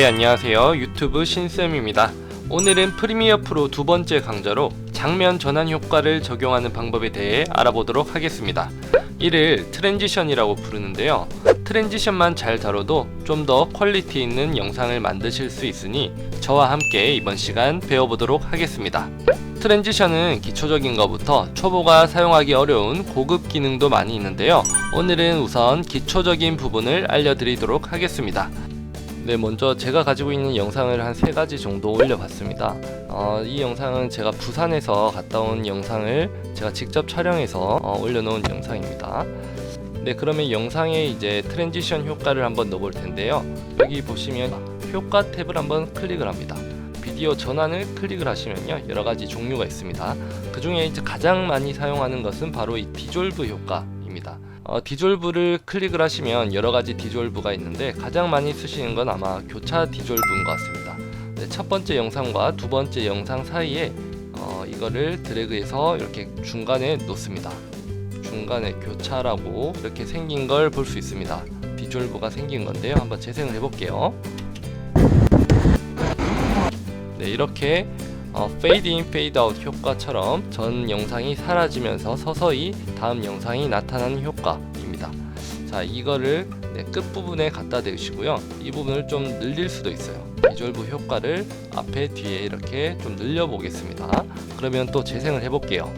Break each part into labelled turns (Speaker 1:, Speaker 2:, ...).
Speaker 1: 네, 안녕하세요. 유튜브 신쌤입니다. 오늘은 프리미어 프로 두 번째 강좌로 장면 전환 효과를 적용하는 방법에 대해 알아보도록 하겠습니다. 이를 트랜지션이라고 부르는데요. 트랜지션만 잘 다뤄도 좀 더 퀄리티 있는 영상을 만드실 수 있으니 저와 함께 이번 시간 배워보도록 하겠습니다. 트랜지션은 기초적인 것부터 초보가 사용하기 어려운 고급 기능도 많이 있는데요. 오늘은 우선 기초적인 부분을 알려드리도록 하겠습니다. 네, 먼저 제가 가지고 있는 영상을 한 세 가지 정도 올려봤습니다. 어, 이 영상은 제가 부산에서 갔다 온 영상을 제가 직접 촬영해서 어, 올려놓은 영상입니다. 네, 그러면 영상에 이제 트랜지션 효과를 한번 넣어볼 텐데요. 여기 보시면 효과 탭을 한번 클릭을 합니다. 비디오 전환을 클릭을 하시면요 여러 가지 종류가 있습니다. 그 중에 이제 가장 많이 사용하는 것은 바로 이 디졸브 효과입니다. 어, 디졸브를 클릭을 하시면 여러 가지 디졸브가 있는데 가장 많이 쓰시는 건 아마 교차 디졸브인 것 같습니다. 네, 첫 번째 영상과 두 번째 영상 사이에 어, 이거를 드래그해서 이렇게 중간에 놓습니다. 중간에 교차라고 이렇게 생긴 걸 볼 수 있습니다. 디졸브가 생긴 건데요. 한번 재생을 해볼게요. 네, 이렇게 어, 페이드 인 페이드 아웃 효과처럼 전 영상이 사라지면서 서서히 다음 영상이 나타나는 효과입니다. 자, 이거를 네, 끝부분에 갖다 대시고요. 이 부분을 좀 늘릴 수도 있어요. 비졸브 효과를 앞에 뒤에 이렇게 좀 늘려 보겠습니다. 그러면 또 재생을 해 볼게요.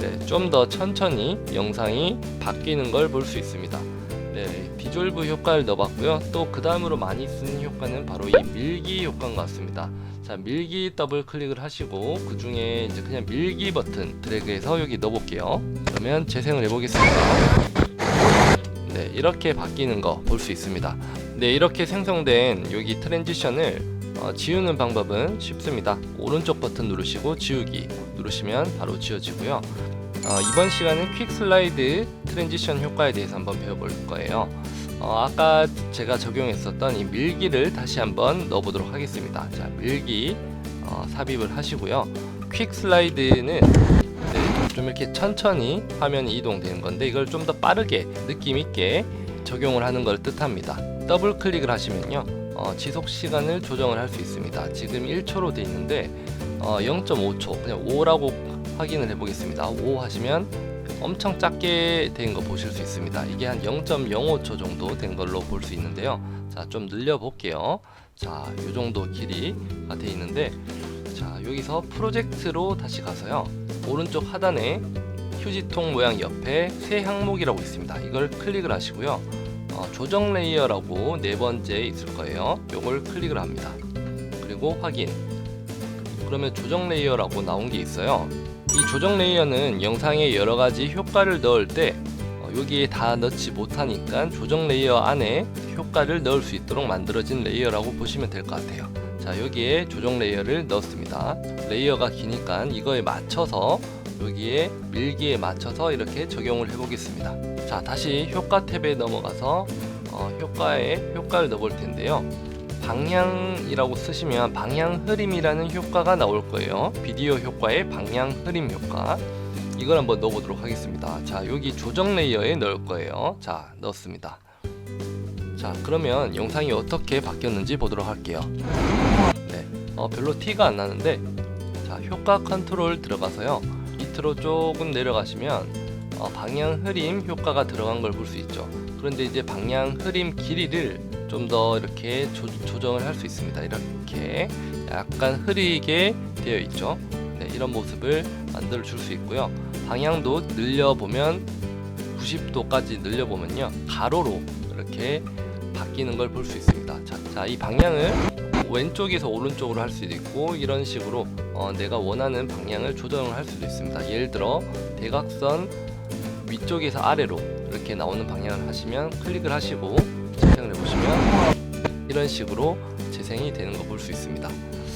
Speaker 1: 네, 좀 더 천천히 영상이 바뀌는 걸 볼 수 있습니다. 네, 디졸브 효과를 넣어봤고요. 또 그 다음으로 많이 쓰는 효과 는 바로 이 밀기 효과인 것 같습니다. 자, 밀기 더블 클릭을 하시고 그 중에 이제 그냥 밀기 버튼 드래그해서 여기 넣어볼게요. 그러면 재생을 해보겠습니다. 네, 이렇게 바뀌는 거 볼 수 있습니다. 네, 이렇게 생성된 여기 트랜지션을 어, 지우는 방법은 쉽습니다. 오른쪽 버튼 누르시고 지우기 누르시면 바로 지워지고요. 어, 이번 시간은 퀵 슬라이드 트랜지션 효과에 대해서 한번 배워볼 거예요. 어, 아까 제가 적용했었던 이 밀기를 다시 한번 넣어보도록 하겠습니다. 자, 밀기 어, 삽입을 하시고요. 퀵 슬라이드는 네, 좀 이렇게 천천히 화면이 이동되는 건데 이걸 좀 더 빠르게 느낌 있게 적용을 하는 걸 뜻합니다. 더블 클릭을 하시면요. 어, 지속 시간을 조정을 할 수 있습니다. 지금 1초로 돼 있는데 어, 0.5초 그냥 5라고 확인을 해보겠습니다. 5 하시면 엄청 작게 된 거 보실 수 있습니다. 이게 한 0.05초 정도 된 걸로 볼 수 있는데요. 자, 좀 늘려 볼게요. 자, 요 정도 길이가 돼 있는데 자, 여기서 프로젝트로 다시 가서요. 오른쪽 하단에 휴지통 모양 옆에 새 항목이라고 있습니다. 이걸 클릭을 하시고요. 어, 조정 레이어라고 네 번째 있을 거예요. 요걸 클릭을 합니다. 그리고 확인. 그러면 조정 레이어라고 나온 게 있어요. 이 조정 레이어는 영상에 여러 가지 효과를 넣을 때 어, 여기에 다 넣지 못하니까 조정 레이어 안에 효과를 넣을 수 있도록 만들어진 레이어라고 보시면 될 것 같아요. 자 여기에 조정 레이어를 넣었습니다. 레이어가 기니까 이거에 맞춰서 여기에 밀기에 맞춰서 이렇게 적용을 해 보겠습니다. 자 다시 효과 탭에 넘어가서 어, 효과에 효과를 넣어 볼 텐데요. 방향이라고 쓰시면 방향 흐림이라는 효과가 나올 거예요. 비디오 효과의 방향 흐림 효과. 이걸 한번 넣어보도록 하겠습니다. 자, 여기 조정 레이어에 넣을 거예요. 자, 넣었습니다. 자, 그러면 영상이 어떻게 바뀌었는지 보도록 할게요. 네, 어, 별로 티가 안 나는데, 자, 효과 컨트롤 들어가서요. 밑으로 조금 내려가시면 어, 방향 흐림 효과가 들어간 걸 볼 수 있죠. 그런데 이제 방향 흐림 길이를 좀 더 이렇게 조, 조정을 할 수 있습니다. 이렇게 약간 흐리게 되어 있죠. 네, 이런 모습을 만들어 줄 수 있고요. 방향도 늘려 보면 90도까지 늘려 보면요. 가로로 이렇게 바뀌는 걸 볼 수 있습니다. 자, 자, 이 방향을 왼쪽에서 오른쪽으로 할 수도 있고 이런 식으로 어, 내가 원하는 방향을 조정을 할 수도 있습니다. 예를 들어 대각선 위쪽에서 아래로 이렇게 나오는 방향을 하시면 클릭을 하시고 이런 식으로 재생이 되는 거 볼 수 있습니다.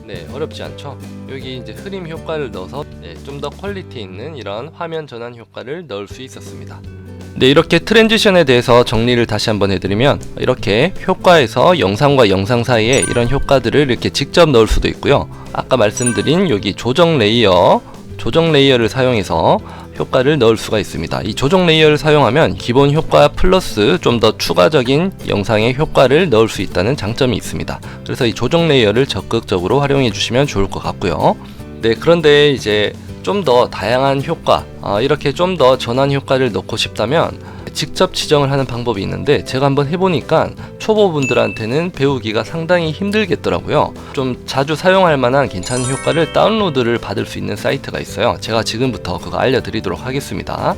Speaker 1: 네, 어렵지 않죠? 여기 이제 흐림 효과를 넣어서 네, 좀더 퀄리티 있는 이런 화면 전환 효과를 넣을 수 있었습니다. 네, 이렇게 트랜지션에 대해서 정리를 다시 한번 해드리면 이렇게 효과에서 영상과 영상 사이에 이런 효과들을 이렇게 직접 넣을 수도 있고요. 아까 말씀드린 여기 조정 레이어 조정 레이어를 사용해서 효과를 넣을 수가 있습니다. 이 조정 레이어를 사용하면 기본 효과 플러스 좀 더 추가적인 영상의 효과를 넣을 수 있다는 장점이 있습니다. 그래서 이 조정 레이어를 적극적으로 활용해 주시면 좋을 것 같고요. 네, 그런데 이제 좀 더 다양한 효과, 아, 이렇게 좀 더 전환 효과를 넣고 싶다면 직접 지정을 하는 방법이 있는데 제가 한번 해보니까 초보분들한테는 배우기가 상당히 힘들겠더라고요. 좀 자주 사용할 만한 괜찮은 효과를 다운로드를 받을 수 있는 사이트가 있어요. 제가 지금부터 그거 알려드리도록 하겠습니다.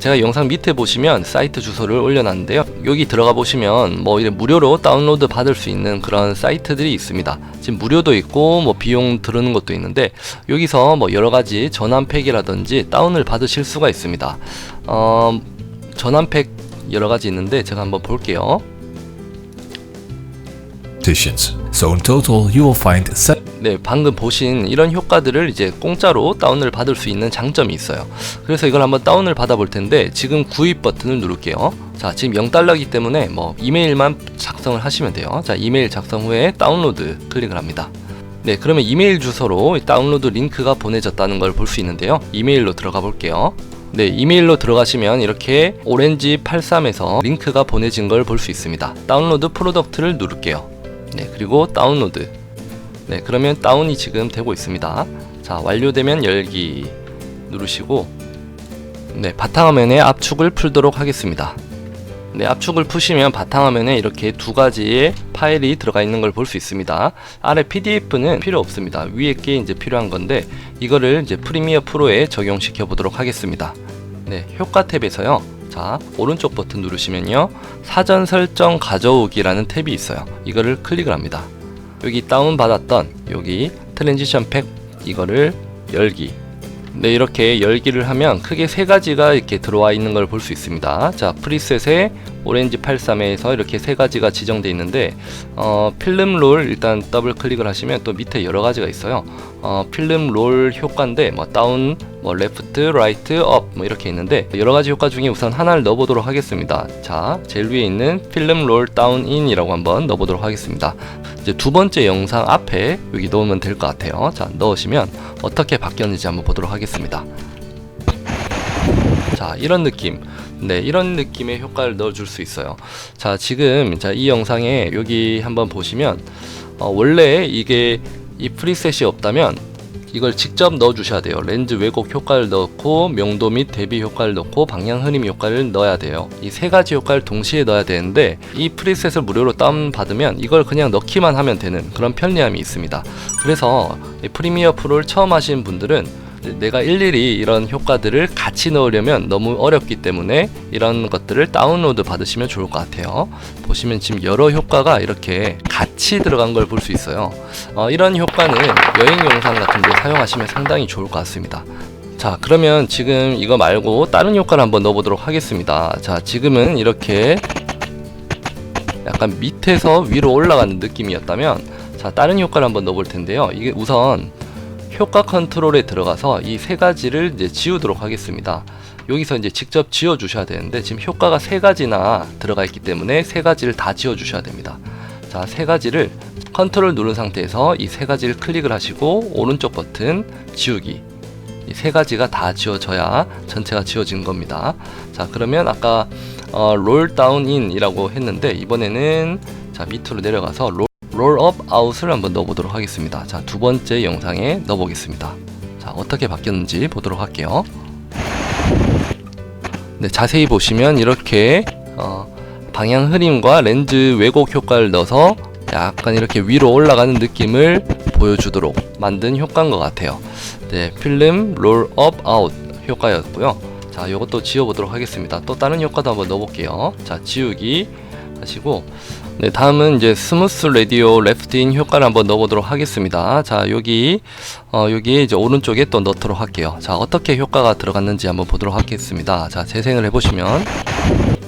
Speaker 1: 제가 영상 밑에 보시면 사이트 주소를 올려놨는데요. 여기 들어가 보시면 뭐 이래 무료로 다운로드 받을 수 있는 그런 사이트들이 있습니다. 지금 무료도 있고 뭐 비용 들르는 것도 있는데 여기서 뭐 여러 가지 전환팩이라든지 다운을 받으실 수가 있습니다. 어, 전환팩 여러 가지 있는데 제가 한번 볼게요.
Speaker 2: Editions. So in total, you will find
Speaker 1: 네, 방금 보신 이런 효과들을 이제 공짜로 다운을 받을 수 있는 장점이 있어요. 그래서 이걸 한번 다운을 받아 볼 텐데 지금 구입 버튼을 누를게요. 자, 지금 0달러이기 때문에 뭐 이메일만 작성을 하시면 돼요. 자, 이메일 작성 후에 다운로드 클릭을 합니다. 네, 그러면 이메일 주소로 이 다운로드 링크가 보내졌다는 걸 볼 수 있는데요. 이메일로 들어가 볼게요. 네, 이메일로 들어가시면 이렇게 오렌지 83에서 링크가 보내진 걸 볼 수 있습니다. 다운로드 프로덕트를 누를게요. 네, 그리고 다운로드. 네, 그러면 다운이 지금 되고 있습니다. 자, 완료되면 열기 누르시고 네, 바탕화면에 압축을 풀도록 하겠습니다. 네, 압축을 푸시면 바탕화면에 이렇게 두 가지의 파일이 들어가 있는 걸 볼 수 있습니다. 아래 PDF는 필요 없습니다. 위에 게 이제 필요한 건데 이거를 이제 프리미어 프로에 적용시켜 보도록 하겠습니다. 네, 효과 탭에서요. 자, 오른쪽 버튼 누르시면요. 사전 설정 가져오기라는 탭이 있어요. 이거를 클릭을 합니다. 여기 다운 받았던 여기 트랜지션 팩 이거를 열기 네 이렇게 열기를 하면 크게 세 가지가 이렇게 들어와 있는 걸 볼 수 있습니다 자 프리셋에 오렌지 83에서 이렇게 세 가지가 지정되어 있는데 어, 필름 롤 일단 더블 클릭을 하시면 또 밑에 여러 가지가 있어요 어, 필름 롤 효과인데 뭐 다운 뭐 레프트 라이트 업 뭐 이렇게 있는데 여러 가지 효과 중에 우선 하나를 넣어보도록 하겠습니다 자 제일 위에 있는 필름 롤 다운 인이라고 한번 넣어보도록 하겠습니다 이제 두 번째 영상 앞에 여기 넣으면 될 것 같아요. 자, 넣으시면 어떻게 바뀌었는지 한번 보도록 하겠습니다. 자, 이런 느낌. 네, 이런 느낌의 효과를 넣어줄 수 있어요. 자, 지금 자, 이 영상에 여기 한번 보시면 어, 원래 이게 이 프리셋이 없다면 이걸 직접 넣어 주셔야 돼요. 렌즈 왜곡 효과를 넣고 명도 및 대비 효과를 넣고 방향 흐림 효과를 넣어야 돼요. 이 세 가지 효과를 동시에 넣어야 되는데 이 프리셋을 무료로 다운 받으면 이걸 그냥 넣기만 하면 되는 그런 편리함이 있습니다. 그래서 이 프리미어 프로를 처음 하시는 분들은 내가 일일이 이런 효과들을 같이 넣으려면 너무 어렵기 때문에 이런 것들을 다운로드 받으시면 좋을 것 같아요. 보시면 지금 여러 효과가 이렇게 같이 들어간 걸 볼 수 있어요. 어, 이런 효과는 여행 영상 같은 데 사용하시면 상당히 좋을 것 같습니다. 자, 그러면 지금 이거 말고 다른 효과를 한번 넣어보도록 하겠습니다. 자, 지금은 이렇게 약간 밑에서 위로 올라가는 느낌이었다면 자, 다른 효과를 한번 넣어볼 텐데요. 이게 우선 효과 컨트롤에 들어가서 이 세 가지를 이제 지우도록 하겠습니다. 여기서 이제 직접 지워 주셔야 되는데 지금 효과가 세 가지나 들어가 있기 때문에 세 가지를 다 지워 주셔야 됩니다. 자, 세 가지를 컨트롤 누른 상태에서 이 세 가지를 클릭을 하시고 오른쪽 버튼 지우기. 이 세 가지가 다 지워져야 전체가 지워진 겁니다. 자, 그러면 아까 어, 롤 다운 인이라고 했는데 이번에는 자, 밑으로 내려가서 롤 롤업 아웃을 한번 넣어보도록 하겠습니다. 자, 두 번째 영상에 넣어보겠습니다. 자, 어떻게 바뀌었는지 보도록 할게요. 네, 자세히 보시면 이렇게 어, 방향 흐림과 렌즈 왜곡 효과를 넣어서 약간 이렇게 위로 올라가는 느낌을 보여주도록 만든 효과인 것 같아요. 네, 필름 롤업 아웃 효과였고요. 자, 이것도 지워보도록 하겠습니다. 또 다른 효과도 한번 넣어볼게요. 자, 지우기 하시고 네, 다음은 이제 스무스 라디오 레프트인 효과를 한번 넣어보도록 하겠습니다. 자, 여기 어, 여기 이제 오른쪽에 또 넣도록 할게요. 자, 어떻게 효과가 들어갔는지 한번 보도록 하겠습니다. 자, 재생을 해보시면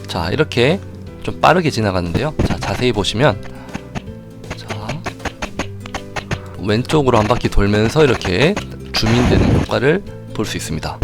Speaker 1: 자, 이렇게 좀 빠르게 지나가는데요. 자, 자세히 보시면 자, 왼쪽으로 한 바퀴 돌면서 이렇게 줌인되는 효과를 볼 수 있습니다.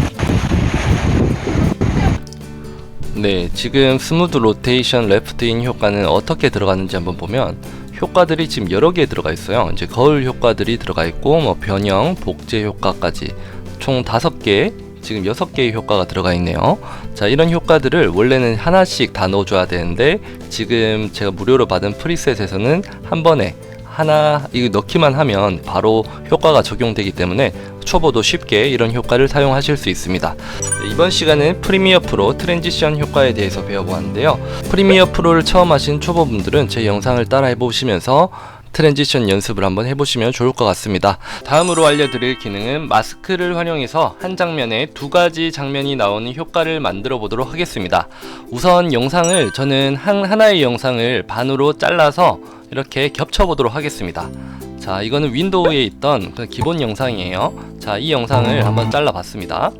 Speaker 1: 네, 지금 스무드 로테이션 레프트인 효과는 어떻게 들어가는지 한번 보면 효과들이 지금 여러 개 들어가 있어요. 이제 거울 효과들이 들어가 있고 뭐 변형, 복제 효과까지 총 다섯 개 지금 6개의 효과가 들어가 있네요. 자, 이런 효과들을 원래는 하나씩 다 넣어줘야 되는데 지금 제가 무료로 받은 프리셋에서는 한 번에 하나 넣기만 하면 바로 효과가 적용되기 때문에 초보도 쉽게 이런 효과를 사용하실 수 있습니다. 네, 이번 시간은 프리미어 프로 트랜지션 효과에 대해서 배워보았는데요. 프리미어 프로를 처음 하신 초보분들은 제 영상을 따라해 보시면서 트랜지션 연습을 한번 해보시면 좋을 것 같습니다. 다음으로 알려드릴 기능은 마스크를 활용해서 한 장면에 두 가지 장면이 나오는 효과를 만들어 보도록 하겠습니다. 우선 영상을 저는 한 하나의 영상을 반으로 잘라서 이렇게 겹쳐 보도록 하겠습니다. 자, 이거는 윈도우에 있던 그 기본 영상이에요. 자, 이 영상을 한번 잘라 봤습니다.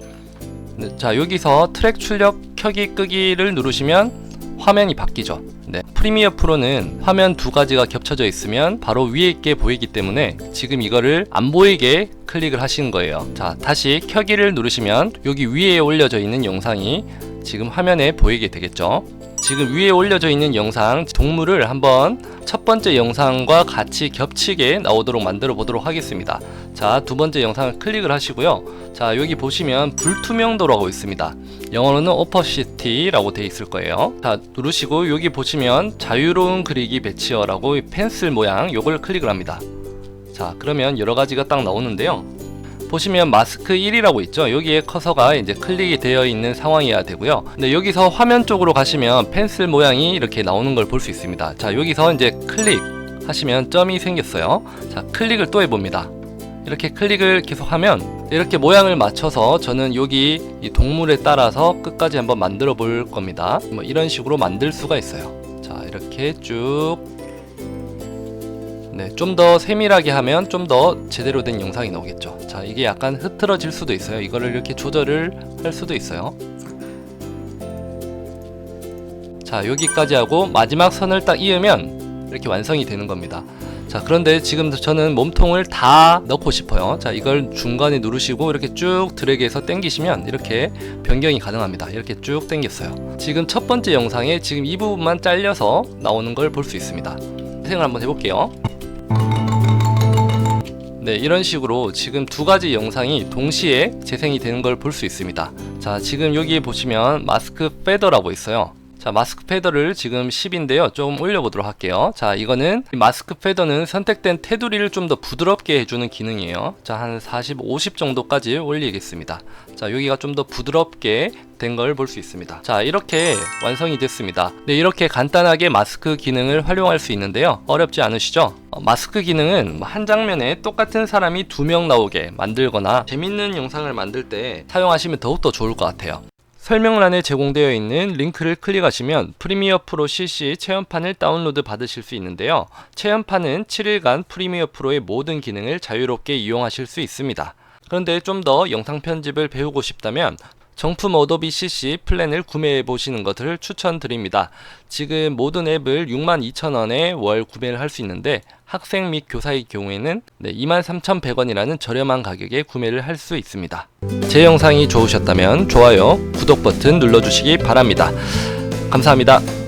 Speaker 1: 네, 자, 여기서 트랙 출력 켜기 끄기를 누르시면 화면이 바뀌죠. 네. 프리미어 프로는 화면 두 가지가 겹쳐져 있으면 바로 위에 있게 보이기 때문에 지금 이거를 안 보이게 클릭을 하시는 거예요. 자, 다시 켜기를 누르시면 여기 위에 올려져 있는 영상이 지금 화면에 보이게 되겠죠. 지금 위에 올려져 있는 영상 동물을 한번 첫 번째 영상과 같이 겹치게 나오도록 만들어 보도록 하겠습니다. 자, 두 번째 영상을 클릭을 하시고요. 자, 여기 보시면 불투명도라고 있습니다. 영어로는 오퍼시티라고 되어 있을 거예요. 자, 누르시고 여기 보시면 자유로운 그리기 배치어라고 이 펜슬 모양 요걸 클릭을 합니다. 자, 그러면 여러 가지가 딱 나오는데요. 보시면 마스크 1이라고 있죠. 여기에 커서가 이제 클릭이 되어 있는 상황이어야 되고요. 근데 여기서 화면 쪽으로 가시면 펜슬 모양이 이렇게 나오는 걸 볼 수 있습니다. 자, 여기서 이제 클릭 하시면 점이 생겼어요. 자, 클릭을 또 해봅니다. 이렇게 클릭을 계속 하면 이렇게 모양을 맞춰서 저는 여기 이 동물에 따라서 끝까지 한번 만들어 볼 겁니다. 뭐 이런 식으로 만들 수가 있어요. 자, 이렇게 쭉 네, 좀 더 세밀하게 하면 좀 더 제대로 된 영상이 나오겠죠. 자, 이게 약간 흐트러질 수도 있어요. 이거를 이렇게 조절을 할 수도 있어요. 자, 여기까지 하고 마지막 선을 딱 이으면 이렇게 완성이 되는 겁니다. 자, 그런데 지금 저는 몸통을 다 넣고 싶어요. 자, 이걸 중간에 누르시고 이렇게 쭉 드래그해서 당기시면 이렇게 변경이 가능합니다. 이렇게 쭉 당겼어요. 지금 첫 번째 영상에 지금 이 부분만 잘려서 나오는 걸 볼 수 있습니다. 생을 한번 해볼게요. 네, 이런 식으로 지금 두 가지 영상이 동시에 재생이 되는 걸 볼 수 있습니다. 자, 지금 여기 보시면 마스크 패더라고 있어요. 자, 마스크 패더를 지금 10인데요. 좀 올려보도록 할게요. 자, 이거는 이 마스크 패더는 선택된 테두리를 좀 더 부드럽게 해주는 기능이에요. 자, 한 40, 50 정도까지 올리겠습니다. 자, 여기가 좀 더 부드럽게 된 걸 볼 수 있습니다. 자, 이렇게 완성이 됐습니다. 네, 이렇게 간단하게 마스크 기능을 활용할 수 있는데요. 어렵지 않으시죠? 어, 마스크 기능은 한 장면에 똑같은 사람이 두 명 나오게 만들거나 재밌는 영상을 만들 때 사용하시면 더욱더 좋을 것 같아요. 설명란에 제공되어 있는 링크를 클릭하시면 프리미어 프로 CC 체험판을 다운로드 받으실 수 있는데요. 체험판은 7일간 프리미어 프로의 모든 기능을 자유롭게 이용하실 수 있습니다. 그런데 좀 더 영상 편집을 배우고 싶다면 정품 어도비 CC 플랜을 구매해 보시는 것을 추천드립니다. 지금 모든 앱을 62,000원에 월 구매를 할 수 있는데 학생 및 교사의 경우에는 네, 23,100원이라는 저렴한 가격에 구매를 할 수 있습니다. 제 영상이 좋으셨다면 좋아요, 구독 버튼 눌러주시기 바랍니다. 감사합니다.